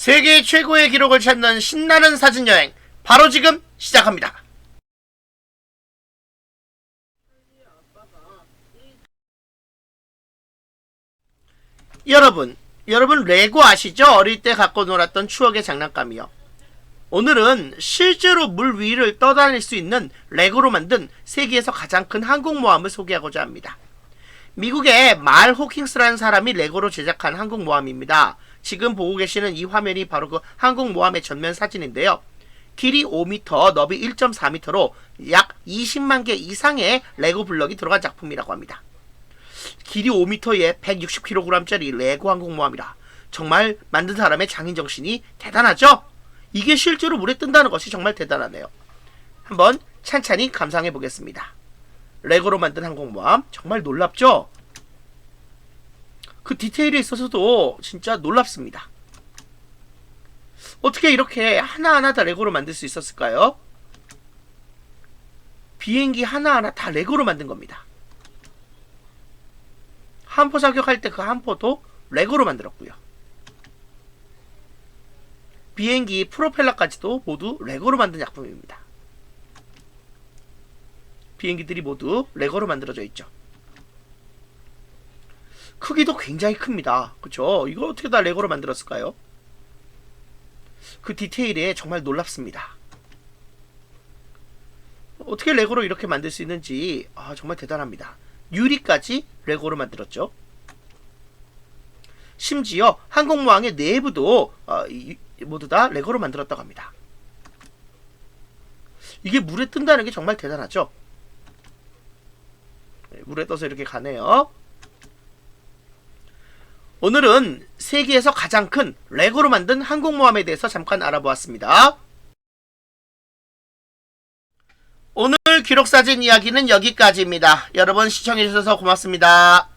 세계 최고의 기록을 찾는 신나는 사진 여행 바로 지금 시작합니다. 여러분, 여러분 레고 아시죠? 어릴 때 갖고 놀았던 추억의 장난감이요. 오늘은 실제로 물 위를 떠다닐 수 있는 레고로 만든 세계에서 가장 큰 항공모함을 소개하고자 합니다. 미국의 말 호킹스라는 사람이 레고로 제작한 항공모함입니다. 지금 보고 계시는 이 화면이 바로 그 항공모함의 전면 사진인데요. 길이 5m, 너비 1.4m로 약 20만 개 이상의 레고 블럭이 들어간 작품이라고 합니다. 길이 5m에 160kg짜리 레고 항공 모함이라 정말 만든 사람의 장인 정신이 대단하죠? 이게 실제로 물에 뜬다는 것이 정말 대단하네요. 한번 찬찬히 감상해 보겠습니다. 레고로 만든 항공모함 정말 놀랍죠? 그 디테일에 있어서도 진짜 놀랍습니다. 어떻게 이렇게 하나하나 다 레고로 만들 수 있었을까요? 비행기 하나하나 다 레고로 만든 겁니다. 한포 사격할 때 그 한포도 레고로 만들었고요. 비행기 프로펠러까지도 모두 레고로 만든 작품입니다. 비행기들이 모두 레고로 만들어져 있죠. 크기도 굉장히 큽니다. 그쵸? 이거 어떻게 다 레고로 만들었을까요? 그 디테일에 정말 놀랍습니다. 어떻게 레고로 이렇게 만들 수 있는지 아, 정말 대단합니다. 유리까지 레고로 만들었죠. 심지어 항공모함의 내부도 어, 이- 모두 다 레고로 만들었다고 합니다. 이게 물에 뜬다는 게 정말 대단하죠. 네, 물에 떠서 이렇게 가네요. 오늘은 세계에서 가장 큰 레고로 만든 항공모함에 대해서 잠깐 알아보았습니다. 오늘 기록사진 이야기는 여기까지입니다. 여러분 시청해주셔서 고맙습니다.